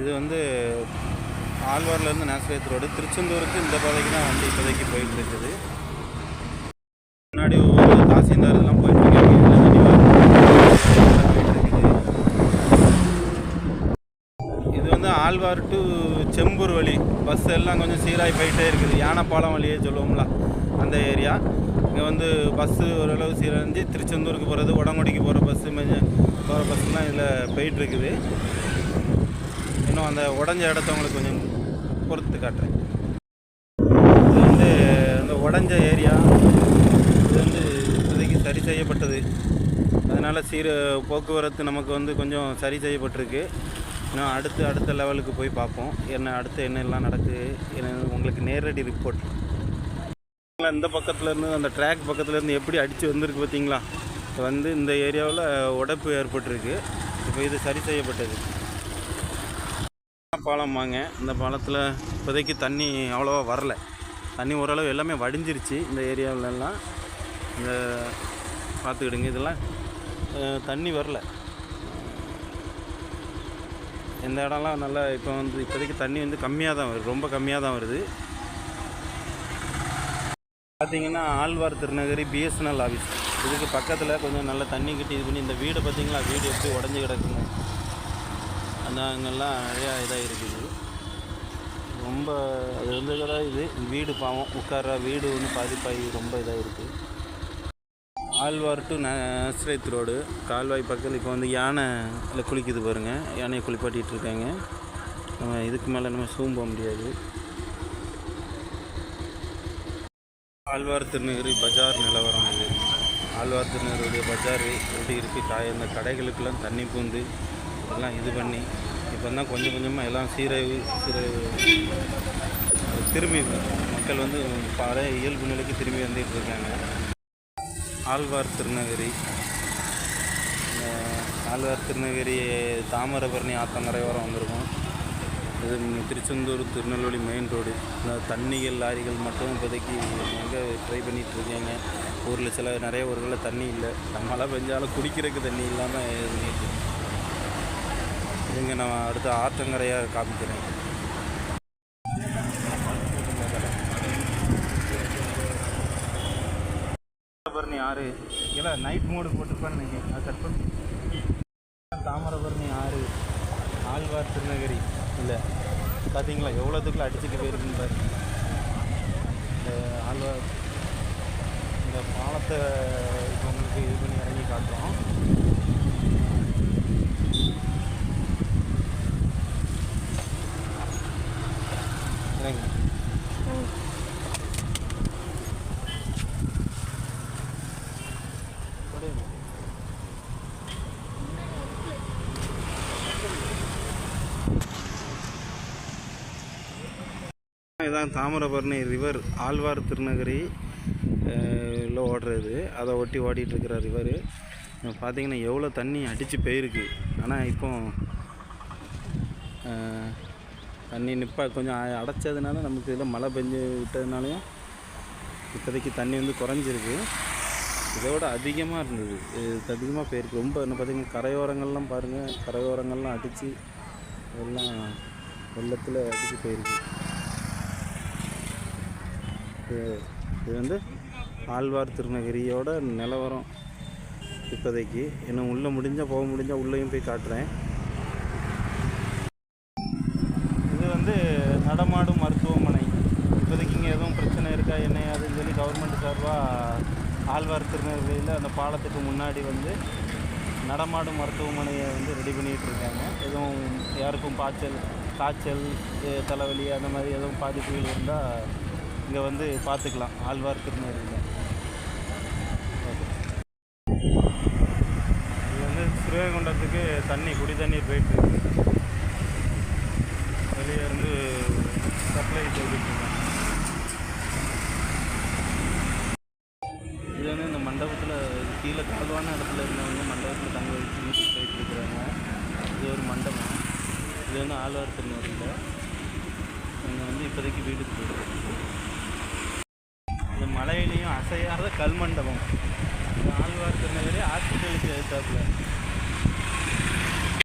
இது வந்து ஆழ்வார்லேருந்து நேசரேத் ரோடு. திருச்செந்தூருக்கு இந்த பாதைக்கு தான் வண்டி இப்போதைக்கு போயிட்டு இருக்குது முன்னாடி ஒவ்வொரு தாசில்தார் இதெல்லாம் போயிட்டு இது வந்து ஆழ்வார் டு செம்பூர் வழி. பஸ் எல்லாம் கொஞ்சம் சீராகி போயிட்டே இருக்குது. யானைப்பாலம் வழியே சொல்லுவோம்ல அந்த ஏரியா. இங்கே வந்து பஸ்ஸு ஓரளவு சீரழிஞ்சு திருச்செந்தூருக்கு போகிறது உடங்குடிக்கு போகிற பஸ்ஸு போகிற பஸ்ஸுலாம் இதில் போயிட்டுருக்குது. இன்னும் அந்த உடஞ்ச இடத்த உங்களுக்கு கொஞ்சம் பொறுத்து காட்டுறேன். இது வந்து அந்த உடஞ்ச ஏரியா. இது வந்து இப்போதைக்கு சரி செய்யப்பட்டது. அதனால் சீர போக்குவரத்து நமக்கு வந்து கொஞ்சம் சரி செய்யப்பட்டிருக்கு. இன்னும் அடுத்து அடுத்த லெவலுக்கு போய் பார்ப்போம். என்ன அடுத்து என்னெல்லாம் நடக்குது என்ன உங்களுக்கு நேரடி ரிப்போர்ட் இந்த பக்கத்துலேருந்து அந்த ட்ராக் பக்கத்துலேருந்து எப்படி அடித்து வந்திருக்கு பார்த்தீங்களா? வந்து இந்த ஏரியாவில் உடைப்பு ஏற்பட்டிருக்கு. இப்போ இது சரி செய்யப்பட்டது. பாலம் வாங்க. இந்த பாலத்தில் இப்போதைக்கு தண்ணி அவ்வளோவா வரல. தண்ணி ஓரளவு எல்லாமே வடிஞ்சிருச்சு இந்த ஏரியாவிலலாம் இந்த பார்த்துக்கிடுங்க இதெல்லாம் தண்ணி வரல. இந்த இடம்லாம் நல்லா இப்போ வந்து இப்போதைக்கு தண்ணி வந்து கம்மியாக தான் வருது ரொம்ப கம்மியாக தான் வருது. பார்த்தீங்கன்னா ஆழ்வார் திருநகரி பிஎஸ்என்எல் ஆஃபீஸ் இதுக்கு பக்கத்தில் கொஞ்சம் நல்லா தண்ணி கட்டி இது பண்ணி இந்த வீடு பார்த்தீங்களா வீடு எப்படி உடஞ்சி கிடக்குங்க அந்த நிறையா இதாக இருக்குது ரொம்ப அது வந்து இது? வீடு பாவம். உட்கார்ற வீடு வந்து பாதிப்பாகி ரொம்ப இதாக இருக்குது ஆழ்வார் டு நஸ்ரேத் ரோடு. கால்வாய் பக்கத்தில் இப்போ வந்து யானை குளிக்குது பாருங்கள் யானையை குளிப்பாட்டிகிட்டு இருக்காங்க. நம்ம இதுக்கு மேலே நம்ம சூம் போக முடியாது. ஆழ்வார் திருநகரி பஜார் நிலவரம் இது. ஆழ்வார் திருநகருடைய பஜார் எப்படி இருக்குது காய இந்த கடைகளுக்கெல்லாம் தண்ணி பூந்து எல்லாம் இது பண்ணி இப்போ தான் கொஞ்சம் கொஞ்சமாக எல்லாம் சீரழிவு சீரழிவு. திரும்பி மக்கள் வந்து பழைய இயல்பு நிலைக்கு திரும்பி வந்துட்டு இருக்காங்க. ஆழ்வார் திருநகரி. ஆழ்வார் திருநகரி தாமிரபரணி ஆத்தங்கரையோரம் வந்திருக்கோம். இது திருச்செந்தூர் திருநெல்வேலி மெயின் ரோடு இந்த தண்ணிகள் லாரிகள் மட்டும் இப்போதைக்கு எங்கே ட்ரை பண்ணிகிட்டு இருக்காங்க. ஊரில் சில நிறைய ஊர்களில் தண்ணி இல்லை. மழை பெஞ்சாலும் குடிக்கிறதுக்கு தண்ணி இல்லாமல் இங்கே நான் அடுத்த ஆற்றங்கரையாக காமிக்கிறேன். தாமிரபரணி ஆறு. இல்லை நைட் மோடு போட்டுருப்பான்னு நினைக்கிறேன். அது கட் பண்ணி தாமிரபரணி ஆறு ஆழ்வார் திருநகரி. இல்லை பார்த்தீங்களா எவ்வளோத்துக்குள்ள அடிச்சுட்டு போயிருக்குன்னு பாருங்க. இந்த ஆழ்வார் இந்த பாலத்தை இப்போ உங்களுக்கு இது பண்ணி இறங்கி காட்டுறோம் இறங்க கொடுங்க. தான் தாமிரபரணி ரிவர் ஆழ்வார் திருநகரி உள்ள ஓடுறது. அதை ஒட்டி ஓடிட்டுருக்கிற ரிவரு பார்த்தீங்கன்னா எவ்வளோ தண்ணி அடித்து போயிருக்கு. ஆனால் இப்போ தண்ணி நிற்பா கொஞ்சம் அடைச்சதுனால நமக்கு இதில் மழை பெஞ்சு விட்டதுனாலையும் இப்போதைக்கு தண்ணி வந்து குறைஞ்சிருக்கு. இதோட அதிகமாக இருந்தது. இது அதிகமாக போயிருக்கு. ரொம்ப என்ன பார்த்தீங்கன்னா கரையோரங்கள்லாம் பாருங்கள் கரையோரங்கள்லாம் அடித்து எல்லாம் வெள்ளத்தில் அடித்து போயிருக்கு. இது இது வந்து ஆழ்வார் திருநகரியோட நிலவரம் இப்போதைக்கு. இன்னும் உள்ளே முடிஞ்சால் போக முடிஞ்சால் உள்ளேயும் போய் காட்டுறேன். இது வந்து நடமாடும் மருத்துவமனை. இப்போதைக்கு இங்கே எதுவும் பிரச்சனை இருக்கா என்ன அதுன்னு சொல்லி கவர்மெண்ட் சார்பாக ஆழ்வார் திருநெல்வேலியில் அந்த பாலத்துக்கு முன்னாடி வந்து நடமாடும் மருத்துவமனையை வந்து ரெடி பண்ணிகிட்டு இருக்காங்க. எதுவும் யாருக்கும் பாய்ச்சல் காய்ச்சல் தலைவலி அந்த மாதிரி எதுவும் பாதிப்புகள் இருந்தால் இங்கே வந்து பார்த்துக்கலாம். ஆழ்வார் திருநெல்வேலியில் இது வந்து ஸ்ரீவைகுண்டத்துக்கு தண்ணி குடி தண்ணீர் போயிட்டு இருக்கு. வெளியே இருந்து சப்ளை செய்துட்டு இது வந்து இந்த மண்டபத்தில் கீழே தாழ்வான இடத்துல இருந்தவங்க மண்டபத்தில் தங்க வச்சு போயிட்டு இருக்கிறாங்க. இது ஒரு மண்டபம். இது வந்து ஆழ்வார் திருநெல்வேலியில் இங்கே வந்து இப்போதைக்கு வீடு போயிருக்கு இது செய்யாத கல்மண்டபம். ஆழ்வார் திருநெல்வேலி ஹாஸ்பிட்டலுக்கு எதிர்த்தாப்புல